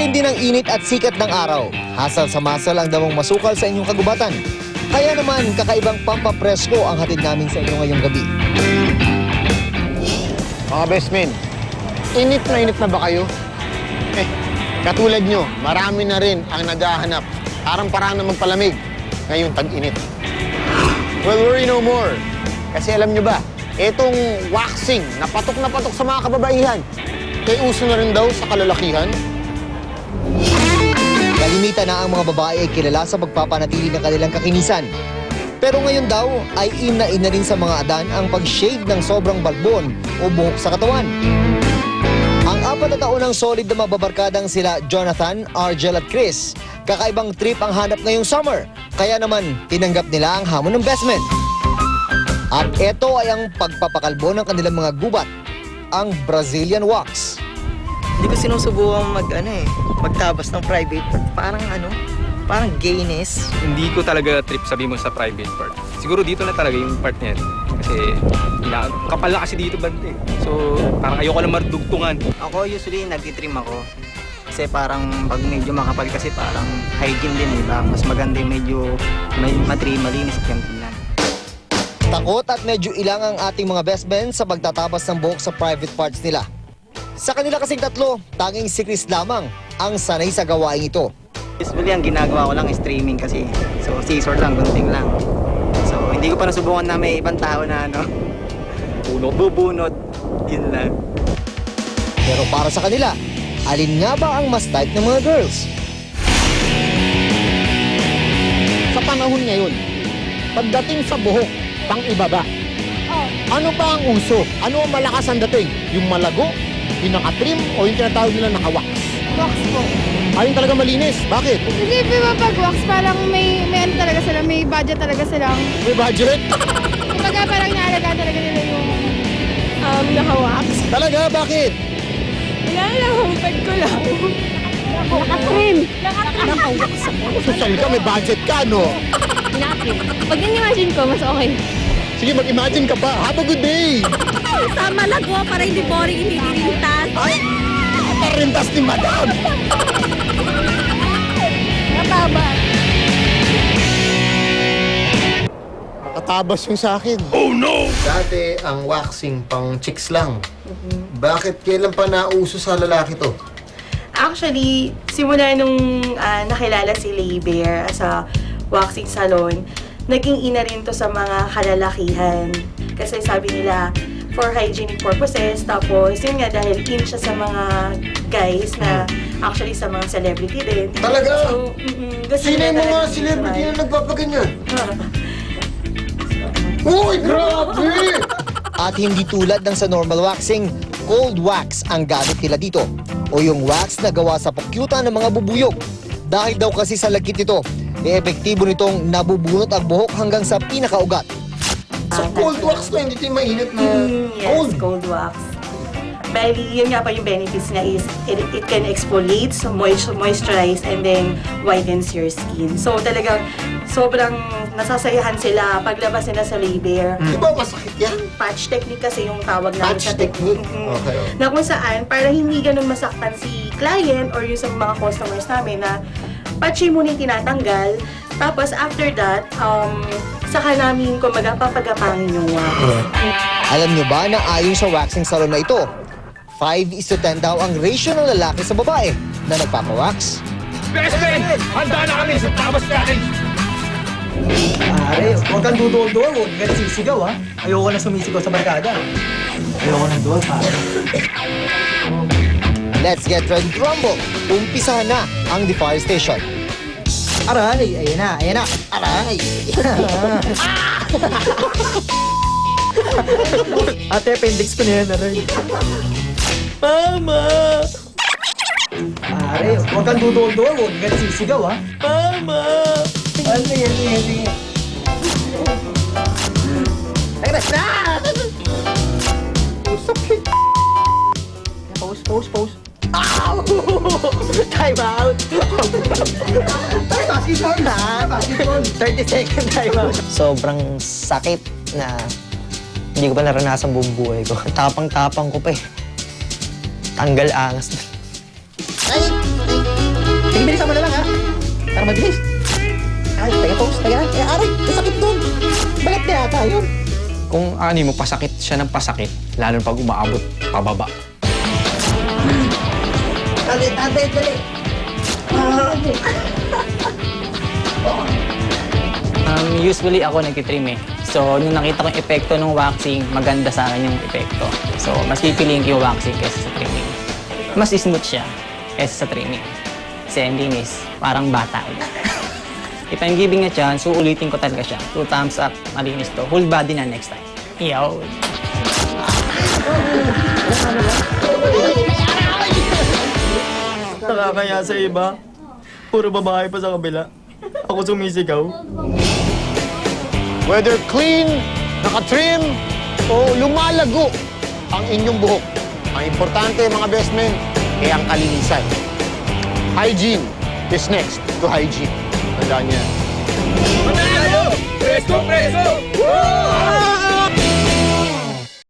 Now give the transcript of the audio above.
tindi ng init at sikat ng araw, hasal sa masal ang damong masukal sa inyong kagubatan. Kaya naman, kakaibang pampapresko ang hatid namin sa inyo ngayong gabi. Mga best men, init na init na ba kayo? Eh, katulad nyo, marami na rin ang naghahanap. Parang parang na magpalamig ngayong tag-init. Well, worry no more. Kasi alam nyo ba, itong waxing na patok na patok sa mga kababaihan, kay uso na rin daw sa kalalakihan. Kalimitan na ang mga babae ay kilala sa pagpapanatili ng kanilang kakinisan. Pero ngayon daw ay in na in na rin sa mga adan ang pag-shave ng sobrang balbon o buhok sa katawan. Ang apat na taon ng solid na mababarkadang sila Jonathan, Argel at Chris, kakaibang trip ang hanap ngayong summer. Kaya naman, tinanggap nila ang hamon ng bestman. At ito ay ang pagpapakalbo ng kanilang mga gubat, ang Brazilian Wax. Hindi ko sinusubukan mag ano eh, magtabas ng private part. Parang ano, parang gayness. hindi ko talaga trip sabi mo sa private part. Siguro dito na talaga yung part niya. Kasi ina, kapal na kasi dito bante. So parang ayoko lang mardugtungan. Ako usually nagtitrim ako. Kasi parang pag medyo makapal kasi parang hygiene din, di ba? Mas maganda yung medyo may matrim, malinis at yung tingnan. Takot at medyo ilang ang ating mga best men sa pagtatabas ng buhok sa private parts nila. Sa kanila kasing tatlo, tanging si Chris lamang ang sanay sa gawaing ito. Usually ang ginagawa ko lang is trimming kasi. So scissors lang, gunting lang. So hindi ko pa nasubukan na may ibang tao na ano, bunot, bubunot. Yun lang. Pero para sa kanila, alin nga ba ang mas type ng mga girls? Sa panahon ngayon, pagdating sa buhok, pang ibaba. Ano ba ang uso? Ano ang malakas ang dating? Yung malago, yung nakatrim, o yung tinatawag nila nakawax? Wax po. Alin talaga malinis? Bakit? Hindi di ba pag wax, parang may, may ano talaga sila, may budget talaga silang. May budget? Kumbaga parang naalagaan talaga nila yung um, naka-wax. Talaga? Bakit? Wala lang, humpad ko lang. Nakatrim. Naka-wax. Social ka, may budget ka, no? Nakatrim. Pag in-imagine ko, mas okay. Sige, mag-imagine ka pa. Have a good day! Tama lang ko, para hindi boring, hindi dirintas. Ay! Nakarintas ni Madam! Nataba. Nakatabas yung sa akin. Oh no! Dati ang waxing pang chicks lang. Bakit kailan pa nauso sa lalaki to? Actually, simula nung ah, nakilala si Lay Bear sa waxing salon, naging ina rin to sa mga kalalakihan. Kasi sabi nila, for hygienic purposes, tapos yun nga dahil in siya sa mga guys na actually sa mga celebrity din. Talaga? So, mm gusto Sino yung mga celebrity na nagpapaganyan? Uy, grabe! At hindi tulad ng sa normal waxing, cold wax ang gamit nila dito. O yung wax na gawa sa pukyuta ng mga bubuyog. Dahil daw kasi sa lagkit nito, e epektibo nitong nabubunot ang buhok hanggang sa pinakaugat. Sa cold wax to, hindi ito yung mainit na Mm, yes, cold. cold wax. Bali, yun nga pa yung benefits niya is it, it can exfoliate, so moist- moisturize, and then whitens your skin. So talagang sobrang nasasayahan sila paglabas nila sa labor. Di ba masakit yan? Patch technique kasi yung tawag namin Patch sa technique? Mm. Okay. Na kung saan, para hindi ganun masaktan si client or yung sa mga customers namin na patchy muna yung tinatanggal. Tapos after that, um, saka namin kumaga papagapangin yung wax. Alam nyo ba na ayon sa waxing salon na ito, 5 is to 10 daw ang ratio ng lalaki sa babae na nagpapawax. Best friend! Handa na kami sa tabas natin! Pare, huwag kang dudol-dol, huwag kang sisigaw ha. Ayoko na sumisigaw sa barkada. Ayoko ng duwal pare. Let's get ready to rumble. Umpisahan na ang deforestation. Aray, ayan na, ayan na. Aray. Ate, appendix ko na yan, aray. Mama! Pare, huwag kang dudol-dol, huwag kang sisigaw ha. Mama! Ano yan, yan, yan. 30 second time out. Sobrang sakit na hindi ko pa naranasan buong buhay ko. Tapang-tapang ko pa eh. Tanggal angas. Ay! Ay! Sige, bilisan mo na lang ha. Para mabilis. Ay, taga toast, taga. Eh, aray, kasakit doon. Balat na yata yun. Kung ani mo, pasakit siya ng pasakit, lalo pag umaabot pababa. Dali, dali, dali. Um, usually ako nagtitrim eh. So, nung nakita ko yung epekto ng waxing, maganda sa akin yung epekto. So, mas pipiliin ko yung waxing kaysa sa trimming. Mas smooth siya kaysa sa trimming. Kasi ang linis, parang bata ulit. If I'm giving a chance, uulitin ko talaga siya. Two thumbs up, malinis to. Whole body na next time. Yo! Nakakaya sa iba. Puro babae pa sa kabila. Ako sumisigaw. Whether clean, nakatrim, o lumalago ang inyong buhok. Ang importante mga best men, ay ang kalinisan. Hygiene is next to hygiene. Tandaan niya. Presko, presko!